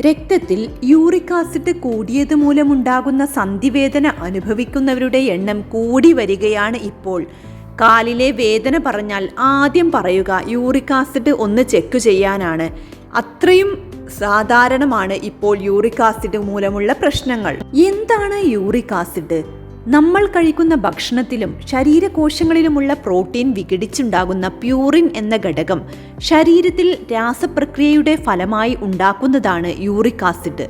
രക്തത്തിൽ uric acid കൂടിയത് മൂലമുണ്ടാകുന്ന സന്ധിവേദന അനുഭവിക്കുന്നവരുടെ എണ്ണം കൂടി വരികയാണ് ഇപ്പോൾ. കാലിലെ വേദന പറഞ്ഞാൽ ആദ്യം പറയുക യൂറിക് ആസിഡ് ഒന്ന് ചെക്ക് ചെയ്യാനാണ്. അത്രയും സാധാരണമാണ് ഇപ്പോൾ യൂറിക് ആസിഡ് മൂലമുള്ള പ്രശ്നങ്ങൾ. എന്താണ് യൂറിക് ആസിഡ്? നമ്മൾ കഴിക്കുന്ന ഭക്ഷണത്തിലും ശരീരകോശങ്ങളിലുമുള്ള പ്രോട്ടീൻ വിഘടിച്ചുണ്ടാകുന്ന പ്യൂറിൻ എന്ന ഘടകം ശരീരത്തിൽ രാസപ്രക്രിയയുടെ ഫലമായി ഉണ്ടാക്കുന്നതാണ് യൂറിക് ആസിഡ്.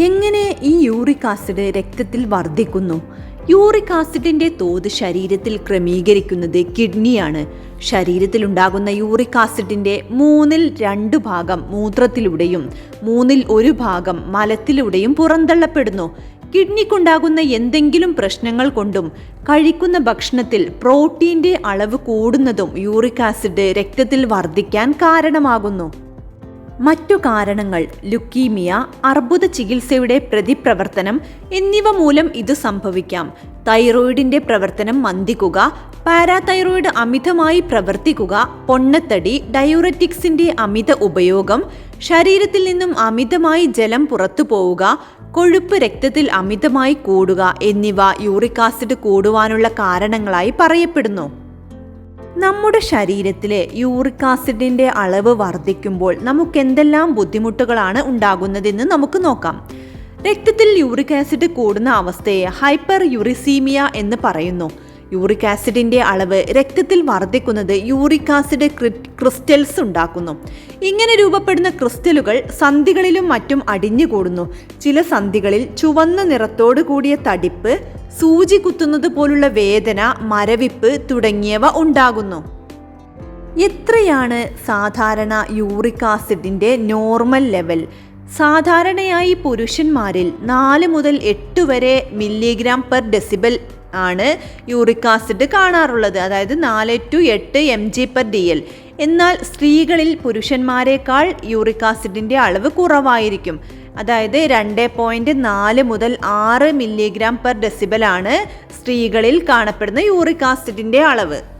എങ്ങനെ ഈ യൂറിക് ആസിഡ് രക്തത്തിൽ വർദ്ധിക്കുന്നു? യൂറിക് ആസിഡിന്റെ തോത് ശരീരത്തിൽ ക്രമീകരിക്കുന്നത് കിഡ്നിയാണ്. ശരീരത്തിൽ ഉണ്ടാകുന്ന യൂറിക് ആസിഡിന്റെ മൂന്നിൽ രണ്ട് ഭാഗം മൂത്രത്തിലൂടെയും മൂന്നിൽ ഒരു ഭാഗം മലത്തിലൂടെയും പുറന്തള്ളപ്പെടുന്നു. കിഡ്നിക്കുണ്ടാകുന്ന എന്തെങ്കിലും പ്രശ്നങ്ങൾ കൊണ്ടും കഴിക്കുന്ന ഭക്ഷണത്തിൽ പ്രോട്ടീന്റെ അളവ് കൂടുന്നതും യൂറിക് ആസിഡ് രക്തത്തിൽ വർദ്ധിക്കാൻ കാരണമാകുന്നു. മറ്റു കാരണങ്ങൾ ലുക്കീമിയ അർബുദ ചികിത്സയുടെ പ്രതിപ്രവർത്തനം എന്നിവ മൂലം ഇത് സംഭവിക്കാം. തൈറോയിഡിന്റെ പ്രവർത്തനം മന്ദിക്കുക പാരാതൈറോയിഡ് അമിതമായി പ്രവർത്തിക്കുക പൊണ്ണത്തടി ഡയൂററ്റിക്സിന്റെ അമിത ഉപയോഗം ശരീരത്തിൽ നിന്നും അമിതമായി ജലം പുറത്തു പോവുക കൊഴുപ്പ് രക്തത്തിൽ അമിതമായി കൂടുക എന്നിവ യൂറിക് ആസിഡ് കൂടുവാനുള്ള കാരണങ്ങളായി പറയപ്പെടുന്നു. നമ്മുടെ ശരീരത്തിലെ യൂറിക് ആസിഡിന്റെ അളവ് വർദ്ധിക്കുമ്പോൾ നമുക്ക് എന്തെല്ലാം ബുദ്ധിമുട്ടുകളാണ് ഉണ്ടാകുന്നതെന്ന് നമുക്ക് നോക്കാം. രക്തത്തിൽ യൂറിക് ആസിഡ് കൂടുന്ന അവസ്ഥയെ ഹൈപ്പർ യുറിസീമിയ എന്ന് പറയുന്നു. യൂറിക് ആസിഡിന്റെ അളവ് രക്തത്തിൽ വർദ്ധിക്കുന്നത് യൂറിക് ആസിഡ് ക്രിസ്റ്റൽസ് ഉണ്ടാക്കുന്നു. ഇങ്ങനെ രൂപപ്പെടുന്ന ക്രിസ്റ്റലുകൾ സന്ധികളിലും മറ്റും അടിഞ്ഞുകൂടുന്നു. ചില സന്ധികളിൽ ചുവന്ന നിറത്തോടു കൂടിയ തടിപ്പ് സൂചി കുത്തുന്നത് പോലുള്ള വേദന മരവിപ്പ് തുടങ്ങിയവ ഉണ്ടാകുന്നു. എത്രയാണ് സാധാരണ യൂറിക് ആസിഡിന്റെ നോർമൽ ലെവൽ? സാധാരണയായി പുരുഷന്മാരിൽ നാല് മുതൽ എട്ട് വരെ മില്ലിഗ്രാം പെർ ഡെസിബൽ ആണ് യൂറിക് ആസിഡ് കാണാറുള്ളത്. അതായത് നാല് ടു എട്ട് M G per D L. എന്നാൽ സ്ത്രീകളിൽ പുരുഷന്മാരെക്കാൾ യൂറിക് ആസിഡിന്റെ അളവ് കുറവായിരിക്കും. അതായത് രണ്ട് പോയിന്റ് നാല് മുതൽ ആറ് മില്ലിഗ്രാം പെർ ഡെസിബലാണ് സ്ത്രീകളിൽ കാണപ്പെടുന്ന യൂറിക് ആസിഡിന്റെ അളവ്.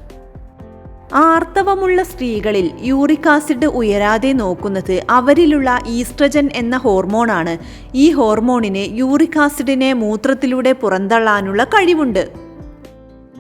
ആർത്തവമുള്ള സ്ത്രീകളിൽ യൂറിക് ആസിഡ് ഉയരാതെ നോക്കുന്നത് അവരിലുള്ള ഈസ്ട്രജൻ എന്ന ഹോർമോണാണ്. ഈ ഹോർമോണിന് യൂറിക് ആസിഡിനെ മൂത്രത്തിലൂടെ പുറന്തള്ളാനുള്ള കഴിവുണ്ട്.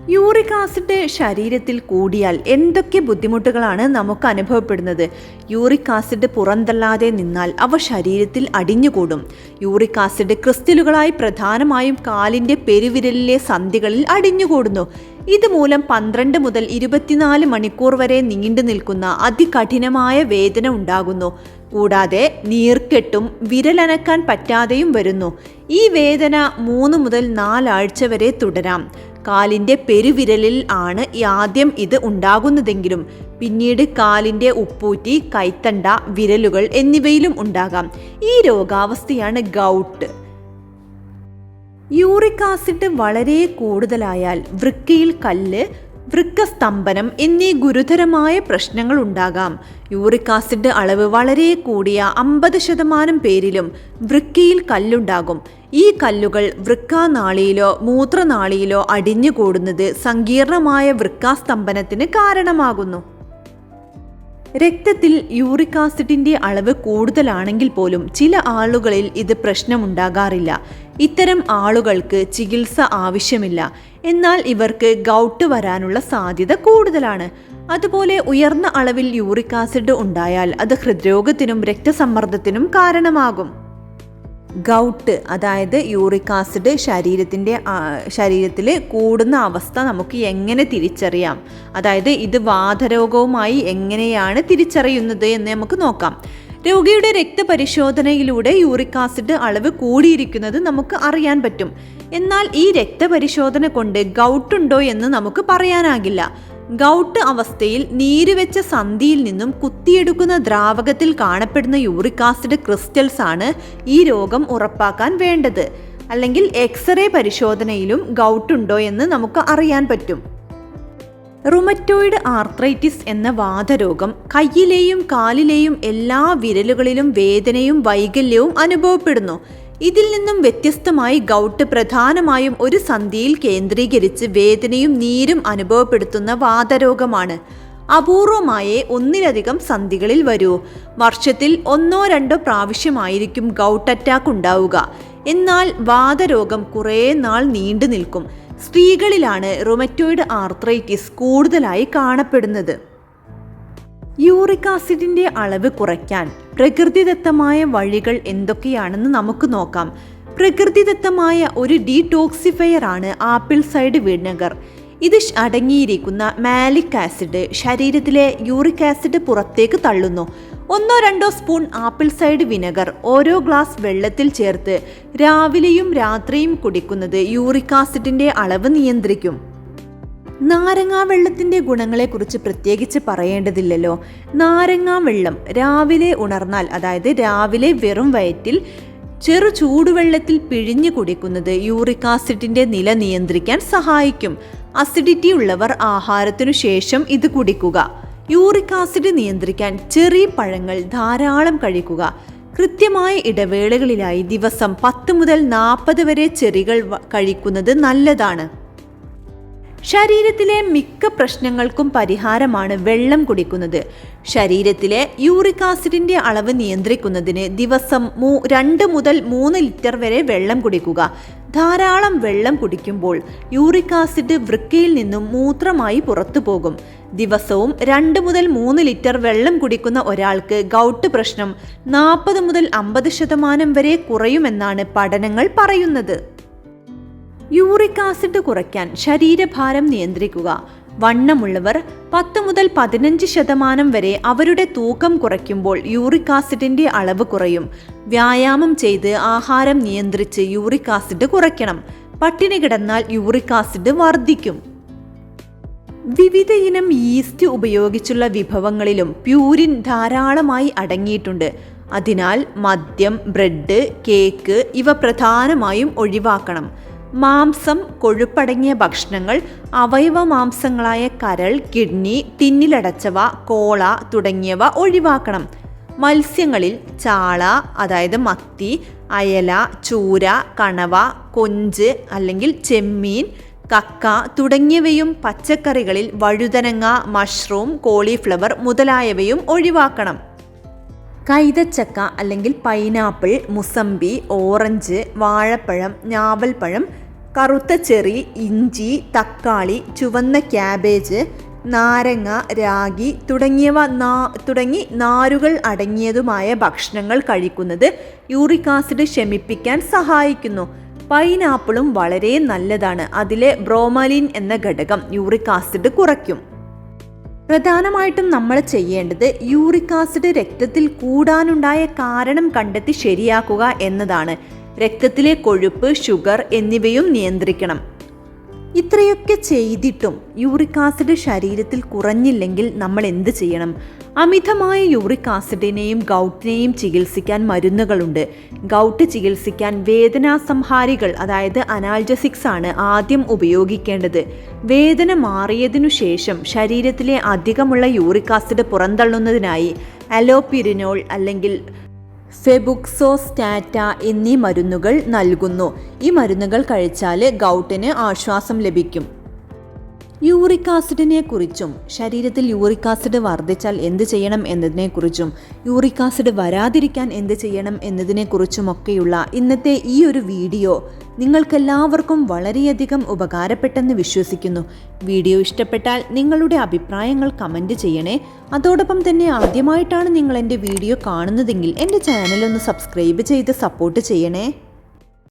യൂറിക് ആസിഡ് ശരീരത്തിൽ കൂടിയാൽ എന്തൊക്കെ ബുദ്ധിമുട്ടുകളാണ് നമുക്ക് അനുഭവപ്പെടുന്നത്? യൂറിക് ആസിഡ് പുറന്തള്ളാതെ നിന്നാൽ അവ ശരീരത്തിൽ അടിഞ്ഞുകൂടും. യൂറിക് ആസിഡ് ക്രിസ്റ്റലുകളായി പ്രധാനമായും കാലിന്റെ പെരുവിരലിലെ സന്ധികളിൽ അടിഞ്ഞുകൂടുന്നു. ഇതുമൂലം പന്ത്രണ്ട് മുതൽ ഇരുപത്തിനാല് മണിക്കൂർ വരെ നീണ്ടു നിൽക്കുന്ന അതികഠിനമായ വേദന ഉണ്ടാകുന്നു. കൂടാതെ നീർക്കെട്ടും വിരലനക്കാൻ പറ്റാതെയും വരുന്നു. ഈ വേദന മൂന്ന് മുതൽ നാലാഴ്ച വരെ തുടരാം. കാലിന്റെ പെരുവിരലിൽ ആണ് ആദ്യം ഇത് ഉണ്ടാകുന്നതെങ്കിലും. പിന്നീട് കാലിന്റെ ഉപ്പൂറ്റി കൈത്തണ്ട വിരലുകൾ എന്നിവയിലും ഉണ്ടാകാം. ഈ രോഗാവസ്ഥയാണ് ഗൗട്ട്. യൂറിക് ആസിഡ് വളരെ കൂടുതലായാൽ വൃക്കയിൽ കല്ല് വൃക്കസ്തംഭനം എന്നീ ഗുരുതരമായ പ്രശ്നങ്ങൾ ഉണ്ടാകാം. യൂറിക് ആസിഡ് അളവ് വളരെ കൂടിയ അമ്പത് ശതമാനം പേരിലും വൃക്കയിൽ കല്ലുണ്ടാകും. ഈ കല്ലുകൾ വൃക്കാനാളിയിലോ മൂത്രനാളിയിലോ അടിഞ്ഞുകൂടുന്നത് സങ്കീർണമായ വൃക്കാസ്തംഭനത്തിന് കാരണമാകുന്നു. രക്തത്തിൽ യൂറിക് ആസിഡിന്റെ അളവ് കൂടുതലാണെങ്കിൽ പോലും ചില ആളുകളിൽ ഇത് പ്രശ്നമുണ്ടാകാറില്ല. ഇത്തരം ആളുകൾക്ക് ചികിത്സ ആവശ്യമില്ല. എന്നാൽ ഇവർക്ക് ഗൗട്ട് വരാനുള്ള സാധ്യത കൂടുതലാണ്. അതുപോലെ ഉയർന്ന അളവിൽ യൂറിക് ആസിഡ് ഉണ്ടായാൽ അത് ഹൃദ്രോഗത്തിനും രക്തസമ്മർദ്ദത്തിനും കാരണമാകും. ഗൗട്ട് അതായത് യൂറിക് ആസിഡ് ശരീരത്തിന്റെ ശരീരത്തിൽ കൂടുന്ന അവസ്ഥ നമുക്ക് എങ്ങനെ തിരിച്ചറിയാം? അതായത് ഇത് വാതരോഗവുമായി എങ്ങനെയാണ് തിരിച്ചറിയുന്നത് എന്ന് നമുക്ക് നോക്കാം. രോഗിയുടെ രക്തപരിശോധനയിലൂടെ യൂറിക് ആസിഡ് അളവ് കൂടിയിരിക്കുന്നത് നമുക്ക് അറിയാൻ പറ്റും. എന്നാൽ ഈ രക്തപരിശോധന കൊണ്ട് ഗൗട്ടുണ്ടോ എന്ന് നമുക്ക് പറയാനാകില്ല. ഗൗട്ട് അവസ്ഥയിൽ നീരുവെച്ച സന്ധിയിൽ നിന്നും കുത്തിയെടുക്കുന്ന ദ്രാവകത്തിൽ കാണപ്പെടുന്ന യൂറിക് ആസിഡ് ക്രിസ്റ്റൽസ് ആണ് ഈ രോഗം ഉറപ്പാക്കാൻ വേണ്ടത്. അല്ലെങ്കിൽ എക്സ്റേ പരിശോധനയിലും ഗൗട്ട് ഉണ്ടോ എന്ന് നമുക്ക് അറിയാൻ പറ്റും. റുമറ്റോയിഡ് ആർത്രൈറ്റിസ് എന്ന വാതരോഗം കയ്യിലെയും കാലിലെയും എല്ലാ വിരലുകളിലും വേദനയും വൈകല്യവും അനുഭവപ്പെടുന്നു. ഇതിൽ നിന്നും വ്യത്യസ്തമായി ഗൗട്ട് പ്രധാനമായും ഒരു സന്ധിയിൽ കേന്ദ്രീകരിച്ച് വേദനയും നീരും അനുഭവപ്പെടുത്തുന്ന വാതരോഗമാണ്. അപൂർവമായേ ഒന്നിലധികം സന്ധികളിൽ വരൂ. വർഷത്തിൽ ഒന്നോ രണ്ടോ പ്രാവശ്യമായിരിക്കും ഗൗട്ട് അറ്റാക്ക് ഉണ്ടാവുക. എന്നാൽ വാതരോഗം കുറേ നാൾ നീണ്ടു നിൽക്കും സ്ത്രീകളിലാണ് റൊമറ്റോയിഡ് ആർത്രൈറ്റിസ് കൂടുതലായി കാണപ്പെടുന്നത്. യൂറിക് ആസിഡിന്റെ അളവ് കുറയ്ക്കാൻ പ്രകൃതിദത്തമായ വഴികൾ എന്തൊക്കെയാണെന്ന് നമുക്ക് നോക്കാം. പ്രകൃതിദത്തമായ ഒരു ഡീടോക്സിഫയർ ആണ് ആപ്പിൾ സൈഡ് വിനെഗർ. ഇത് അടങ്ങിയിരിക്കുന്ന മാലിക് ആസിഡ് ശരീരത്തിലെ യൂറിക് ആസിഡ് പുറത്തേക്ക് തള്ളുന്നു. ഒന്നോ രണ്ടോ സ്പൂൺ ആപ്പിൾ സൈഡ് വിനെഗർ ഓരോ ഗ്ലാസ് വെള്ളത്തിൽ ചേർത്ത് രാവിലെയും രാത്രിയും കുടിക്കുന്നത് യൂറിക് ആസിഡിന്റെ അളവ് നിയന്ത്രിക്കും. നാരങ്ങാ വെള്ളത്തിന്റെ ഗുണങ്ങളെക്കുറിച്ച് പ്രത്യേകിച്ച് പറയേണ്ടതില്ലല്ലോ. നാരങ്ങാ വെള്ളം രാവിലെ ഉണർന്നാൽ അതായത് രാവിലെ വെറും വയറ്റിൽ ചെറു ചൂടുവെള്ളത്തിൽ പിഴിഞ്ഞു കുടിക്കുന്നത് യൂറിക് ആസിഡിന്റെ നില നിയന്ത്രിക്കാൻ സഹായിക്കും. അസിഡിറ്റി ഉള്ളവർ ആഹാരത്തിനു ശേഷം ഇത് കുടിക്കുക. യൂറിക് ആസിഡ് നിയന്ത്രിക്കാൻ ചെറിയ പഴങ്ങൾ ധാരാളം കഴിക്കുക. കൃത്യമായ ഇടവേളകളിലായി ദിവസം പത്ത് മുതൽ നാൽപ്പത് വരെ ചെറികൾ കഴിക്കുന്നത് നല്ലതാണ്. ശരീരത്തിലെ മിക്ക പ്രശ്നങ്ങൾക്കും പരിഹാരമാണ് വെള്ളം കുടിക്കുന്നത്. ശരീരത്തിലെ യൂറിക് ആസിഡിന്റെ അളവ് നിയന്ത്രിക്കുന്നതിന് ദിവസം മൂ രണ്ട് മുതൽ മൂന്ന് ലിറ്റർ വരെ വെള്ളം കുടിക്കുക. ധാരാളം വെള്ളം കുടിക്കുമ്പോൾ യൂറിക് ആസിഡ് വൃക്കയിൽ നിന്നും മൂത്രമായി പുറത്തു പോകും. ദിവസവും രണ്ട് മുതൽ മൂന്ന് ലിറ്റർ വെള്ളം കുടിക്കുന്ന ഒരാൾക്ക് ഗൗട്ട് പ്രശ്നം നാൽപ്പത് മുതൽ അമ്പത് ശതമാനം വരെ കുറയുമെന്നാണ് പഠനങ്ങൾ പറയുന്നത്. യൂറിക് ആസിഡ് കുറയ്ക്കാൻ ശരീരഭാരം നിയന്ത്രിക്കുക. വണ്ണമുള്ളവർ പത്ത് മുതൽ പതിനഞ്ച് ശതമാനം വരെ അവരുടെ തൂക്കം കുറയ്ക്കുമ്പോൾ യൂറിക് ആസിഡിന്റെ അളവ് കുറയും. വ്യായാമം ചെയ്ത് ആഹാരം നിയന്ത്രിച്ച് യൂറിക് ആസിഡ് കുറയ്ക്കണം. പട്ടിണി കിടന്നാൽ യൂറിക് ആസിഡ് വർദ്ധിക്കും. വിവിധ ഇനം ഈസ്റ്റ് ഉപയോഗിച്ചുള്ള വിഭവങ്ങളിലും പ്യൂരിൻ ധാരാളമായി അടങ്ങിയിട്ടുണ്ട്. അതിനാൽ മദ്യം ബ്രെഡ് കേക്ക് ഇവ പ്രധാനമായും ഒഴിവാക്കണം. മാംസം കൊഴുപ്പടങ്ങിയ ഭക്ഷണങ്ങൾ അവയവ മാംസങ്ങളായ കരൾ കിഡ്നി തിന്നിലടച്ചവ കോള തുടങ്ങിയവ ഒഴിവാക്കണം. മത്സ്യങ്ങളിൽ ചാള അതായത് മത്തി അയല ചൂര കണവ കൊഞ്ച് അല്ലെങ്കിൽ ചെമ്മീൻ കക്ക തുടങ്ങിയവയും പച്ചക്കറികളിൽ വഴുതനങ്ങ മഷ്റൂം കോളിഫ്ലവർ മുതലായവയും ഒഴിവാക്കണം. കൈതച്ചക്ക അല്ലെങ്കിൽ പൈനാപ്പിൾ മുസമ്പി ഓറഞ്ച് വാഴപ്പഴം ഞാവൽപ്പഴം കറുത്ത ചെറി ഇഞ്ചി തക്കാളി ചുവന്ന ക്യാബേജ് നാരങ്ങ രാഗി തുടങ്ങിയവ നാ തുടങ്ങി നാരുകൾ അടങ്ങിയതുമായ ഭക്ഷണങ്ങൾ കഴിക്കുന്നത് യൂറിക് ആസിഡ് ശമിപ്പിക്കാൻ സഹായിക്കുന്നു. പൈനാപ്പിളും വളരെ നല്ലതാണ്. അതിലെ ബ്രോമലിൻ എന്ന ഘടകം യൂറിക് ആസിഡ് കുറയ്ക്കും. പ്രധാനമായിട്ടും നമ്മൾ ചെയ്യേണ്ടത് യൂറിക് ആസിഡ് രക്തത്തിൽ കൂടാനുണ്ടായ കാരണം കണ്ടെത്തി ശരിയാക്കുക എന്നതാണ്. രക്തത്തിലെ കൊഴുപ്പ് ഷുഗർ എന്നിവയും നിയന്ത്രിക്കണം. ഇത്രയൊക്കെ ചെയ്തിട്ടും യൂറിക് ആസിഡ് ശരീരത്തിൽ കുറഞ്ഞില്ലെങ്കിൽ നമ്മൾ എന്ത് ചെയ്യണം? അമിതമായ യൂറിക് ആസിഡിനെയും ഗൗട്ടിനെയും ചികിത്സിക്കാൻ മരുന്നുകളുണ്ട്. ഗൗട്ട് ചികിത്സിക്കാൻ വേദനാസംഹാരികൾ അതായത് അനാൽജസിക്സ് ആണ് ആദ്യം ഉപയോഗിക്കേണ്ടത്. വേദന മാറിയതിനു ശേഷം ശരീരത്തിലെ അധികമുള്ള യൂറിക് ആസിഡ് പുറന്തള്ളുന്നതിനായി അലോപിരിനോൾ അല്ലെങ്കിൽ ഫെബുക്സോസ്റ്റാറ്റ എന്നീ മരുന്നുകൾ നൽകുന്നു. ഈ മരുന്നുകൾ കഴിച്ചാൽ ഗൗട്ടിന് ആശ്വാസം ലഭിക്കും. യൂറിക് ആസിഡിനെ കുറിച്ചും ശരീരത്തിൽ യൂറിക് ആസിഡ് വർദ്ധിച്ചാൽ എന്ത് ചെയ്യണം എന്നതിനെക്കുറിച്ചും യൂറിക് ആസിഡ് വരാതിരിക്കാൻ എന്ത് ചെയ്യണം എന്നതിനെക്കുറിച്ചുമൊക്കെയുള്ള ഇന്നത്തെ ഈ ഒരു വീഡിയോ നിങ്ങൾക്കെല്ലാവർക്കും വളരെയധികം ഉപകാരപ്പെട്ടെന്ന് വിശ്വസിക്കുന്നു. വീഡിയോ ഇഷ്ടപ്പെട്ടാൽ നിങ്ങളുടെ അഭിപ്രായങ്ങൾ കമന്റ് ചെയ്യണേ. അതോടൊപ്പം തന്നെ ആദ്യമായിട്ടാണ് നിങ്ങൾ എന്റെ വീഡിയോ കാണുന്നതെങ്കിൽ എന്റെ ചാനലൊന്ന് സബ്സ്ക്രൈബ് ചെയ്ത് സപ്പോർട്ട് ചെയ്യണേ.